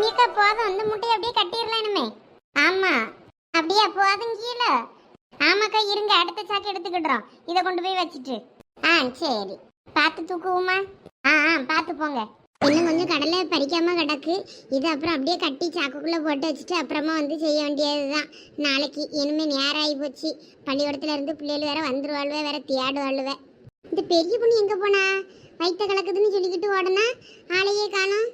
லட்சுமிக்கா போதும் இந்த முட்டையை அப்படியே கட்டிடலாம் இனிமே. ஆமா அப்படியே? போதும் கீழே. ஆமாக்கா இருங்க அடுத்த சாக்கு எடுத்துக்கிடுறோம். இதை கொண்டு போய் வச்சுட்டு. ஆ சரி. பார்த்து தூக்குவோமா? ஆ ஆ பார்த்து போங்க. இன்னும் கொஞ்சம் கடலை பறிக்காம கிடக்கு. இது அப்புறம் அப்படியே கட்டி சாக்குக்குள்ளே போட்டு வச்சுட்டு அப்புறமா வந்து செய்ய வேண்டியது தான் நாளைக்கு இனிமேல் நேரம் ஆகி போச்சு. பள்ளிக்கூடத்துல இருந்து பிள்ளைகள் வேற வந்துருவாள்வே வேற தேடுவாள்வே இந்த பெரிய பொண்ணு எங்கே போனா? வயிற்ற கலக்குதுன்னு சொல்லிக்கிட்டு ஓடனா? ஆளையே காணும்.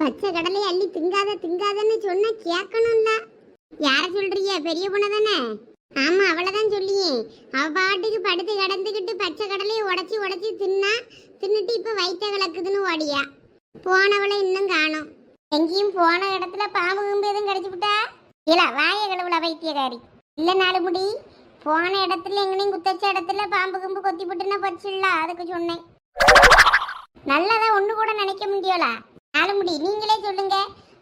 பச்சை கடலை அள்ளி திங்காத திங்காதன்னு சொன்னா கேட்கணும்ல. யார சொல்றிய? பெரிய பொண்ணு தானே? ஆமா அவ்வளவுதான் சொல்லியே. அவ பாட்டுக்கு படுத்து கடந்துக்கிட்டு பச்சை கடலையை உடச்சி உடச்சி தின்னா தின்னுட்டு இப்ப வயிற்ற கலக்குதுன்னு ஓடியா. போனவளை இன்னும் காணும். எங்கேயும் போன இடத்துல பாம்பு கும்பு எதுவும் கிடைச்சி விட்டா? இல்ல வாய கடவுள வைத்தியகாரி. இல்ல நாலு முடி. போன இடத்துல எங்கனையும் குத்தச்ச இடத்துல பாம்பு கும்பு கொத்தி போட்டுன்னா பச்சிடலாம் அதுக்கு சொன்னேன். நல்லதா ஒண்ணு கூட நினைக்க முடியலா. நாலு முடியும் நீங்களே சொல்லுங்க.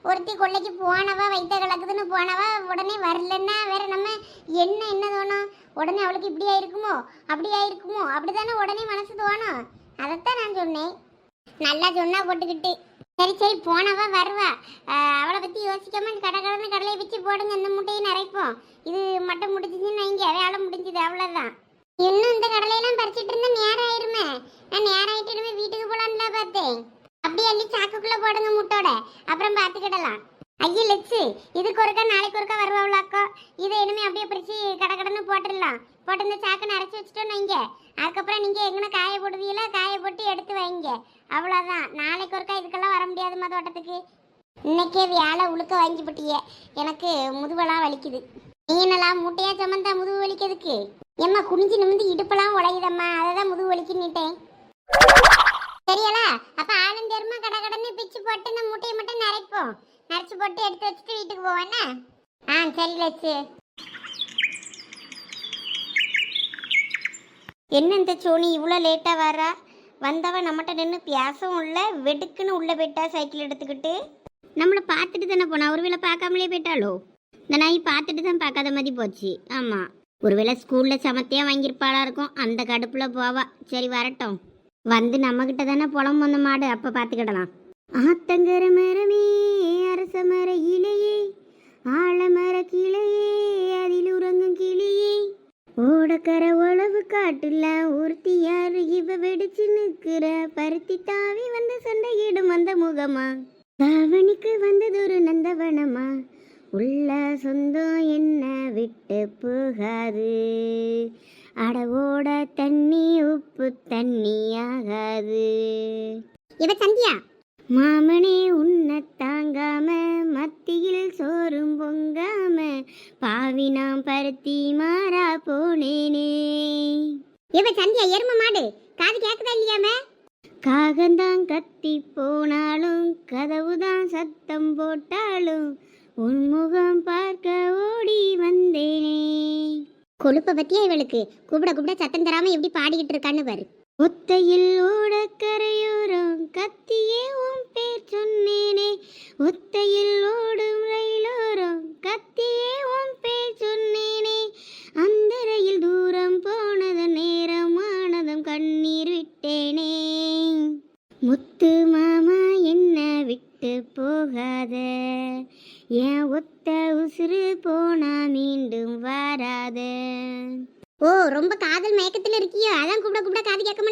ஒருத்தி கொள்ளைக்கு போனவா வைத்த கலக்குதுன்னு போனவா உடனே வரலன்னா வேற நம்ம என்ன என்ன தோணும்? உடனே அவளுக்கு இப்படி ஆயிருக்குமோ? அப்படி ஆயிருக்குமோ? அப்படிதானே உடனே மனசு தோணும்? அதைத்தான் நான் சொன்னேன். நல்லா சொன்னா போட்டுக்கிட்டு. சரி சரி போனவா வருவா. அவளை பற்றி யோசிக்காம கடை கடன்னு கடலையை வச்சு போடுங்க இந்த முட்டையை நிறைப்போம் இது மட்டும் முடிஞ்சுச்சுன்னு இங்கே வேலை முடிஞ்சது அவ்வளோதான் இன்னும் இந்த கடலையெல்லாம் பறிச்சிட்டு இருந்தா நேரம் ஆயிருமே. நான் நேரம் ஆயிட்டு வீட்டுக்கு போலான்னு பார்த்தேன். அப்படியே அள்ளி சாக்குக்குள்ள போடுங்க முட்டோட. அப்புறம் பார்த்துக்கிடலாம் ஐயோ லெக்ஸு இதுக்கு ஒருக்கா நாளைக்கு ஒருக்கா வருவாங்களாக்கோ இதை இனிமே அப்படியே பிரிச்சு கடை கடன்னு போட்டுடலாம். போட்டு இந்த சாக்கை நிறச்சி வச்சுட்டோம் வைங்க. அதுக்கப்புறம் நீங்க எங்கன காய போடுவீங்களா? காய போட்டு எடுத்து வைங்க. அவ்வளோதான் நாளைக்கு ஒருக்கா இதுக்கெல்லாம் வர முடியாதுமா தோட்டத்துக்கு. இன்னைக்கே வேலை உழுக்க வாங்கி போட்டியே. எனக்கு முதுவெல்லாம் வலிக்குது. நீனெல்லாம் மூட்டையா சமந்தா முதுகு வலிக்கிறதுக்கு. ஏம்மா குனிஞ்சு நிமிந்து இடுப்பெல்லாம் உழையுதம்மா அதை தான் முதுகு வலிக்குன்னுட்டேன். சரியலா? அப்ப ஆளும் தேர்மா கடை கடன்னு பிச்சு போட்டு இந்த முட்டையை மட்டும் நரைப்போம். நரைச்சு போட்டு எடுத்து வச்சுட்டு வீட்டுக்கு போவேன்னா ஆ சரி லட்சு. என்ன இந்த சோனி இவ்வளோ லேட்டாக வரா வந்தவ நம்மகிட்ட நின்று பேசவும் இல்லை வெடுக்குன்னு உள்ளே போயிட்டா சைக்கிள் எடுத்துக்கிட்டு. நம்மளை பார்த்துட்டு தானே போனா? ஒருவேளை பார்க்காமலே போயிட்டாளோ? இந்த நாய் பார்த்துட்டு தான் பார்க்காத மாதிரி போச்சு. ஆமாம் ஒருவேளை ஸ்கூலில் சமத்தியாக வாங்கியிருப்பாளா இருக்கும். அந்த கடுப்பில் போவா. சரி வரட்டும். வந்து நம்மக்கிட்ட தானே புலம் வந்த மாடு. அப்போ பார்த்துக்கிடலாம். ஆத்தங்கர மரமே அரச மர இலையே ஆலமர கிளையே அதில் உறங்கும் கிளியே. ஓடக்கர உழவு காட்டுல ஒருத்தி யாரு? இவ வெடிச்சு நிக்கிற பருத்தி தாவி வந்த சண்டையிடும் வந்த முகமா? தாவணிக்கு வந்ததொரு நந்தவனமா? உள்ள சொந்தம் என்ன? விட்டு போகாது. அடவோட தண்ணி உப்பு தண்ணி ஆகாது. இவ சந்தியா? மாமனே உன்னை தாங்காம மத்தியில் சோறும் பொங்காம பாவி நாம் பருத்தி மாறா போனேனே. இவ சந்தியா எரும மாடு? காது கேக்குதா இல்லையாம காகந்தான் கத்தி போனாலும் கதவுதான் சத்தம் போட்டாலும் உன் முகம் பார்க்க ஓடி வந்தேனே. கொழுப்ப பத்தியா இவளுக்கு? கூப்பிட கூப்பிட சத்தம் தராம எப்படி பாடிக்கிட்டு இருக்கான்னு பாரு. ஒத்தையில் ஓடக்கரையோரம் கத்தியே உன் பேர் சொன்னேனே. ஒத்தையில் ஓடும் ரயிலோரம் கத்தியே உன் பேர் சொன்னேனே.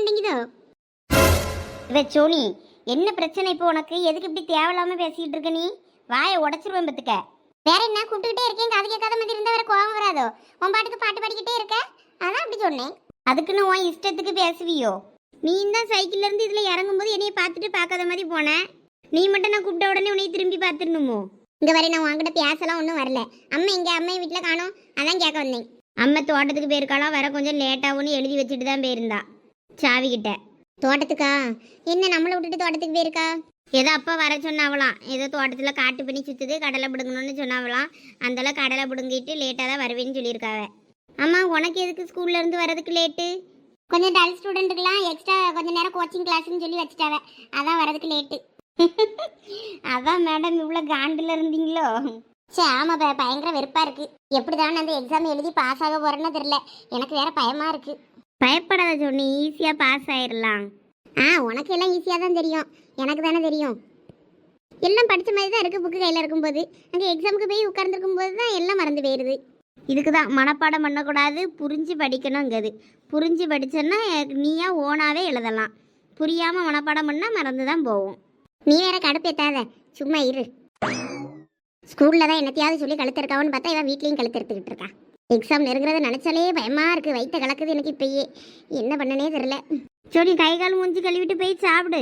மாட்டேங்குதோ இவ சோனி என்ன பிரச்சனை இப்போ உனக்கு? எதுக்கு இப்படி தேவையில்லாம பேசிட்டு இருக்க நீ? வாயை உடைச்சிருவேன் பத்துக்க வேற என்ன? கூப்பிட்டுக்கிட்டே இருக்கேன். காது கேட்காத மாதிரி இருந்தா வேற கோவம் வராதோ? உன் பாட்டுக்கு பாட்டு பாடிக்கிட்டே இருக்க? அதான் அப்படி சொன்னேன். அதுக்குன்னு உன் இஷ்டத்துக்கு பேசுவியோ? நீ தான் சைக்கிள்ல இருந்து இதுல இறங்கும்போது என்னைய பார்த்துட்டு பார்க்காத மாதிரி போன. நீ மட்டும் நான் கூப்பிட்ட உடனே உன்னை திரும்பி பார்த்துடணுமோ? இங்க வரை நான் உன்கிட்ட பேசலாம் ஒன்றும் வரல. அம்மா இங்க அம்மா வீட்டுல காணோம். அதான் கேட்க வந்தேன். அம்மா தோட்டத்துக்கு போயிருக்காளாம் வர கொஞ்சம் லேட்டாகும்னு எழுதி வச்சுட்டு தான் போயிருந்தா. சாவி கிட்ட. தோட்டத்துக்கா? என்ன நம்மளை விட்டுட்டு தோட்டத்துக்கு போயிருக்கா? ஏதோ அப்பா வர சொன்னாவலாம் ஏதோ தோட்டத்தில் காட்டு பண்ணி சுற்றுது கடலை பிடுங்கணும்னு சொன்னாவலாம் அந்தளவு கடலை பிடுங்கிட்டு லேட்டாக தான் வருவேன்னு சொல்லியிருக்காவ. அம்மா உனக்கு எதுக்கு ஸ்கூல்ல இருந்து வரதுக்கு லேட்டு? கொஞ்சம் டல் ஸ்டூடெண்ட்டுக்கெல்லாம் எக்ஸ்ட்ரா கொஞ்ச நேரம் கோச்சிங் கிளாஸ்னு சொல்லி வச்சுட்டாவ. அதான் வரதுக்கு லேட்டு. அதான் மேடம் இவ்வளோ காண்டில் இருந்தீங்களோ? சே ஆமாம் பயங்கர வெறுப்பாக இருக்கு. எப்படி தான் அந்த எக்ஸாம் எழுதி பாஸ் ஆக போகிறேன்னு தெரில எனக்கு வேற பயமாக இருக்கு. பயப்படாத சொன்னி ஈஸியாக பாஸ் ஆயிடலாம் ஆ உனக்கு எல்லாம் ஈஸியாக தான் தெரியும். எனக்கு தானே தெரியும். எல்லாம் படித்த மாதிரி தான் இருக்குது புக்கு கையில் இருக்கும்போது. அங்கே எக்ஸாமுக்கு போய் உட்கார்ந்துருக்கும் போது தான் எல்லாம் மறந்து போயிடுது இதுக்கு தான் மனப்பாடம் பண்ணக்கூடாது புரிஞ்சு படிக்கணுங்கிறது. புரிஞ்சு படிச்சேன்னா நீயா ஓனாவே எழுதலாம். புரியாமல் மனப்பாடம் பண்ணால் மறந்து தான் போகும் நீ வேற கடுப்பேத்தாத சும்மா இரு. ஸ்கூலில் தான் என்னத்தையாவது சொல்லி கழுத்திருக்காவன்னு பார்த்தா இவன் வீட்லேயும் கழுத்தெடுத்துக்கிட்டு இருக்கா எக்ஸாம் நெருங்கிறத நினச்சாலே பயமாக இருக்குது வயிற்ற கலக்குது எனக்கு இப்பயே. என்ன பண்ணனே தெரில சரி கை கால் மூஞ்சி கழுவிட்டு போய் சாப்பிடு.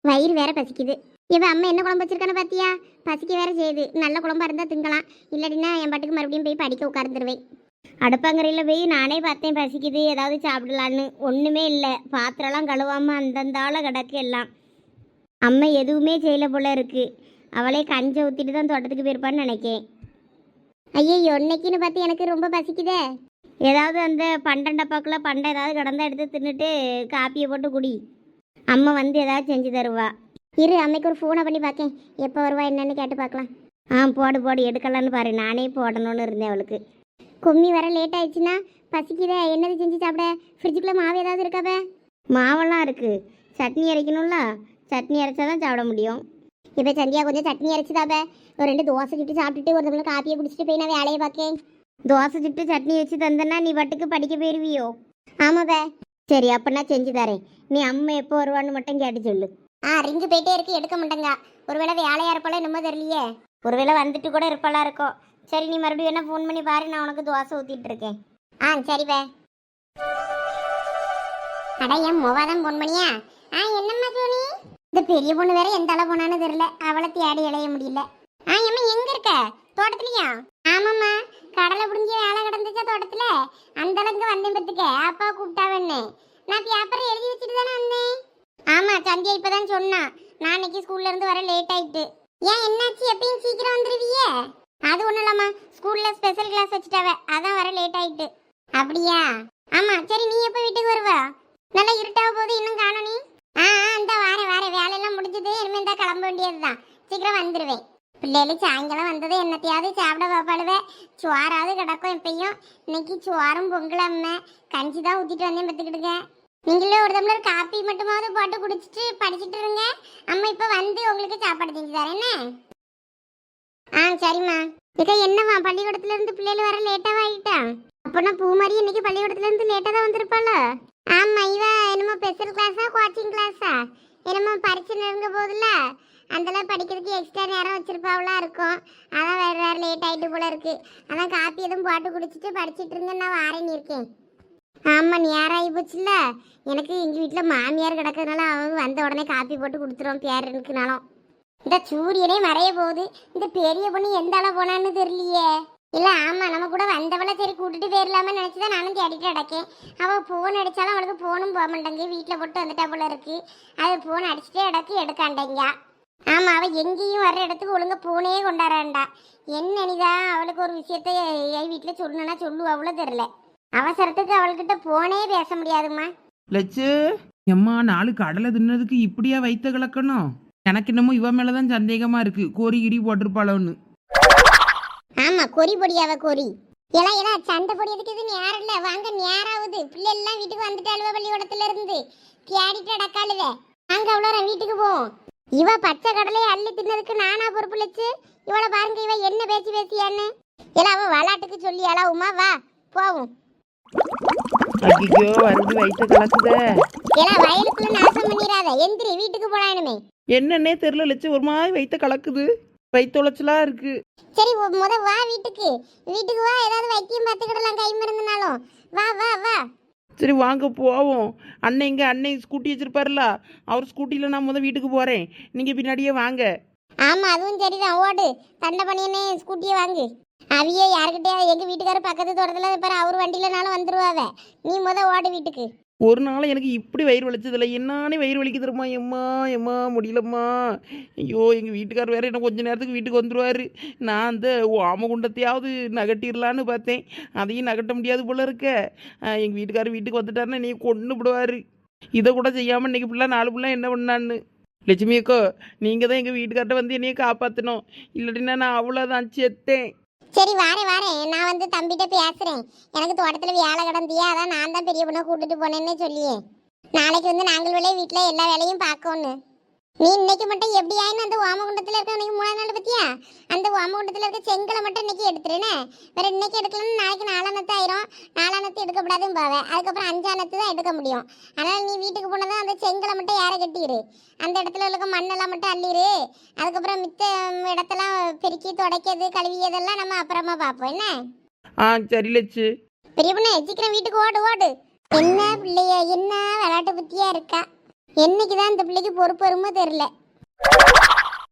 வயிறு வேற பசிக்குது. இவன் அம்மா என்ன குழம்பு வச்சிருக்கான்னு பார்த்தியா பசிக்க வேற செய்யுது. நல்ல குழம்பா இருந்தால் திங்கலாம். இல்லாட்டினா என் பாட்டுக்கு மறுபடியும் போய் படிக்க உட்கார்ந்துருவேன். அடுப்பங்கரையில் போய் நானே பார்த்தேன் பசிக்குது. ஏதாவது சாப்பிடலான்னு. ஒன்றுமே இல்லை. பாத்திரம்லாம் கழுவாமல் அந்தந்தால கிடக்கு எல்லாம். அம்மா எதுவுமே செய்யல போல இருக்கு. அவளே கஞ்சை ஊற்றிட்டு தான் தோட்டத்துக்கு போயிருப்பான்னு நினைக்கேன். ஐயோ இன்னைக்குன்னு பார்த்து எனக்கு ரொம்ப பசிக்குதே. ஏதாவது அந்த பண்டம் டப்பாக்குள்ள பண்டை ஏதாவது கிடந்தா எடுத்து தின்னுட்டு காப்பியை போட்டு குடி. அம்மா வந்து ஏதாவது செஞ்சு தருவா. இரு அம்மைக்கு ஒரு ஃபோனை பண்ணி பார்க்கேன் எப்போ வருவா என்னன்னு கேட்டு பார்க்கலாம் ஆ போடு போடு எடுக்கலான்னு பாரு. நானே போடணும்னு இருந்தேன் அவளுக்கு. கும்மி வர லேட் ஆயிடுச்சுன்னா பசிக்குதே. என்னது செஞ்சு சாப்பிட? ஃப்ரிட்ஜுக்குள்ளே மாவு ஏதாவது இருக்காவே? மாவெல்லாம் இருக்குது சட்னி அரைக்கணும்ல. சட்னி அரைச்சா தான் சாப்பிட முடியும். இப்போ சந்தியா கொஞ்சம் சட்னி அரைச்சுதாபே. ஒரு ரெண்டு தோசை சுட்டு சாப்பிட்டுட்டு ஒரு தமிழ் காப்பியை குடிச்சிட்டு போய் நான் வேலையை பார்க்கேன். தோசை சுட்டு சட்னி வச்சு தந்தேன்னா நீ வட்டுக்கு படிக்க போயிருவியோ? ஆமாப்பே சரி அப்ப செஞ்சு தரேன். நீ அம்மா எப்போ வருவான்னு மட்டும் கேட்டு சொல்லு. ஆ ரிங்கு போயிட்டே இருக்கு எடுக்க மாட்டேங்க. ஒருவேளை வேலையா இருப்பாளோ என்னமோ தெரியலையே. ஒருவேளை வந்துட்டு கூட இருப்பாளா இருக்கும் சரி நீ மறுபடியும் என்ன ஃபோன் பண்ணி பாரு நான் உனக்கு தோசை ஊத்திட்டு இருக்கேன். ஆ சரிப்பே அட என் மொவாதான் ஃபோன் பண்ணியா? ஆ என்னம்மா சோனி இந்த பெரிய பொண்ணு வேற எந்த அளவு போனான்னு தெரியல. அவளை தேடி இழைய முடியல. ஆ எம்மா எங்க இருக்க? தோட்டத்துலயா? ஆமாம்மா. கடலை புடிஞ்சி வேலை கிடந்துச்சா தோட்டத்துல? அந்த அளவுக்கு வந்தேன் பத்துக்க அப்பா கூப்பிட்டாவன்னு நான் பேப்பர் எழுதி வச்சுட்டு தானே வந்தேன். ஆமா சந்தியா இப்பதான் சொன்னான் நான் இன்னைக்கு ஸ்கூல்ல இருந்து வர லேட் ஆயிட்டு. ஏன் என்னாச்சு? எப்பயும் சீக்கிரம் வந்துருவியே? அது ஒண்ணும் இல்லம்மா. ஸ்கூல்ல ஸ்பெஷல் கிளாஸ் வச்சுட்டாவ. அதான் வர லேட் ஆயிட்டு. அப்படியா? ஆமா சரி நீ எப்போ வீட்டுக்கு வருவ? நல்லா இருட்டாக போகுது. இன்னும் காணும் நீ. ஆ ஆ இந்த வாரேன் வாரேன் வேண்டியதுதான் சீக்கிரம் வந்துடுவேன் பிள்ளைகள் சாயங்காலம் வந்தது என்னத்தையாவது சாப்பிட பாப்பாடுவேன் சுவாராவது கிடக்கும் எப்பயும் இன்னைக்கு சோறும் பொங்கலம்மை கஞ்சி தான் ஊற்றிட்டு வந்தேன் பார்த்துக்கிட்டுங்க நீங்களே ஒரு டம்ளர் காப்பி மட்டுமாவது போட்டு குடிச்சிட்டு படிச்சிட்டு இருங்க. அம்மா இப்போ வந்து உங்களுக்கு சாப்பாடு செஞ்சு தரேன் ஆ சரிம்மா. இக்கா என்னம்மா? பள்ளிக்கூடத்துல இருந்து பிள்ளைகள் வர லேட்டாக ஆகிட்டா அப்போனா பூமாரி இன்னைக்கு பள்ளிக்கூடத்துல இருந்து லேட்டாக தான் வந்திருப்பாளோ? ஆமா இவ என்னமோ ஸ்பெஷல் கிளாஸா கோச்சிங் கிளாஸா என்னமோ பரிச்சை நெருங்க போகுதுல்ல? அதெல்லாம் படிக்கிறதுக்கு எக்ஸ்ட்ரா நேரம் வச்சிருப்பாவளா இருக்கும். அதான் வேறு வேறு லேட் ஆயிட்டு போல இருக்குது அதான் காப்பி எதுவும் போட்டு குடிச்சிட்டு படிச்சுட்டு இருங்க நான் வாரேன்னு இருக்கேன். ஆமாம் நேரம் ஆகி போச்சுல்ல. எனக்கு எங்கள் வீட்டில் மாமியார் கிடக்கிறதுனால அவங்க வந்த உடனே காப்பி போட்டு கொடுத்துருவோம் பேரனுக்குனாலும் இந்த சூரியனே மறைய போகுது. இந்த பெரிய பொண்ணு எந்த அளவு போனான்னு தெரியலையே. இல்லை ஆமாம் நம்ம கூட வந்தவளை சரி கூட்டிட்டு நினச்சி தான் நானும் தேடிட்டு அடக்கேன் அவள் ஃபோன் அடித்தாலும் அவளுக்கு ஃபோனும் போக மாட்டேங்க வீட்டில் போட்டு வந்துட்டா போல இருக்குது அது ஃபோன் அடிச்சுட்டே அடக்கு எடுக்காண்டேங்க. ஆமா அவ எங்கேயும் வர்ற இடத்துக்கு ஒழுங்கா போனே கொண்டாடாண்டா என்ன அனிதா அவளுக்கு ஒரு விஷயத்த என் வீட்டுல சொல்லணும்னா சொல்லுவா அவ்வளோ தெரியல. அவசரத்துக்கு அவள்கிட்ட போனே பேச முடியாதும்மா. லட்சு எம்மா நாலு கடலை தின்னதுக்கு இப்படியா வைத்த கலக்கணும் எனக்கு என்னமோ இவ மேலதான் சந்தேகமா இருக்கு. கோரி கிரி போட்டிருப்பாளோன்னு. ஆமா கொறி பொடியாவ கொறி. எல்லாம் ஏன்னா சண்டை பொடியதுக்கு இது நேரம் இல்ல. வாங்க நேராகுது பிள்ளை எல்லாம் வீட்டுக்கு வந்துட்டாளுவ பள்ளிக்கூடத்துல இருந்து தேடிட்டு அடக்காளுவ நாங்க அவ்வளோ வீட்டுக்கு போவோம். இவ பச்சை கடலையை அள்ளி தின்னதுக்கு நானா பொறுப்பு லட்சு இவளை பாருங்க இவ என்ன பேச்சு பேசியான்னு. எல்லாம் அவ விளாட்டுக்கு சொல்லியாளா உமா வா போவோம். ஐயோ வருது வைத்த கலக்குதே. எல்லாம் வயலுக்குள்ள நாசம் பண்ணிடாத. எந்திரி வீட்டுக்கு போனானுமே என்னன்னே தெரியல லட்சு ஒரு மாதிரி வைத்த கலக்குது. வைத்தொலைச்சலா இருக்கு. சரி உ- முத வா வீட்டுக்கு. வீட்டுக்கு வா ஏதாவது வைத்தியம் பார்த்துக்கிடலாம் கை மருந்துனாலும். வா வா வா. சரி வாங்க போவோம். அண்ணன் இங்கே அண்ணன் ஸ்கூட்டி வச்சிருப்பார்ல. அவர் ஸ்கூட்டியில் நான் முதல் வீட்டுக்கு போகிறேன் நீங்கள் பின்னாடியே வாங்க. ஆமா அதுவும் சரிதான். ஓடு. தண்டை பண்ணியனே ஸ்கூட்டியை வாங்கு. அவியே யாருக்கிட்டே எங்க வீட்டுக்காரர் பக்கத்து தோட்டத்துல பாரு அவர் வண்டியிலனாலும் வந்துருவாவ. நீ முத ஓடு வீட்டுக்கு. ஒரு நாள் எனக்கு இப்படி வயிறு வலிச்சதில்ல. என்னானே வயிறு வலிக்குதுமா எம்மா எம்மா முடியலம்மா. ஐயோ எங்கள் வீட்டுக்கார் வேற என்ன கொஞ்சம் நேரத்துக்கு வீட்டுக்கு வந்துடுவார் நான் அந்த ஓமகுண்டத்தையாவது நகட்டிடலான்னு பார்த்தேன். அதையும் நகட்ட முடியாது போல இருக்க. எங்கள் வீட்டுக்காரர் வீட்டுக்கு வந்துட்டாருன்னா நீ கொண்டு விடுவார். இதை கூட செய்யாமல் இன்னைக்கு ஃபுல்லாக நாலு ஃபுல்லாக என்ன பண்ணான்னு. லட்சுமி அக்கோ நீங்கள் தான் எங்கள் வீட்டுக்கார்ட்ட வந்து என்னையை காப்பாற்றணும் இல்லாட்டினா நான் அவ்வளோதான் செத்தேன். சரி வாரேன் வாரேன். நான் வந்து தம்பிகிட்ட பேசுறேன். எனக்கு தோட்டத்துல வேலை கிடந்தியா? அதான் நான் தான் பெரிய பொண்ணை கூட்டிட்டு போனேன்னு சொல்லியே. நாளைக்கு வந்து நாங்கள் விளைய வீட்டுல எல்லா வேலையும் பார்க்கணும் நீ இன்னைக்கு மட்டும் எப்படி ஆயினும் அந்த வாமகுண்டத்துல இருக்க இன்னைக்கு மூணாவது நாள் பத்தியா? அந்த வாமகுண்டத்துல இருக்க செங்கலை மட்டும் இன்னைக்கு எடுத்துருனே. வேற இன்னைக்கு எடுக்கலன்னு நாளைக்கு நாலானத்து ஆயிரும். நாலானத்து எடுக்கப்படாதுன்னு பாவே. அதுக்கப்புறம் அஞ்சானத்து தான் எடுக்க முடியும். அதனால நீ வீட்டுக்கு போனதும் அந்த செங்கலை மட்டும் யாரை கட்டிடு அந்த இடத்துல இருக்க மண்ணெல்லாம் மட்டும் அள்ளிரு அதுக்கப்புறம் மித்த இடத்தெல்லாம் பெருக்கி துடைக்கிறது கழுவியதெல்லாம் நம்ம அப்புறமா பார்ப்போம். என்ன? ஆ சரி லட்சு. பெரிய பொண்ணு சீக்கிரம் வீட்டுக்கு ஓடு ஓடு. என்ன பிள்ளைய என்ன விளையாட்டு புத்தியா இருக்கா? என்னைக்கு தான் இந்த பிள்ளைக்கு பொறுப்பு வருமோ தெரில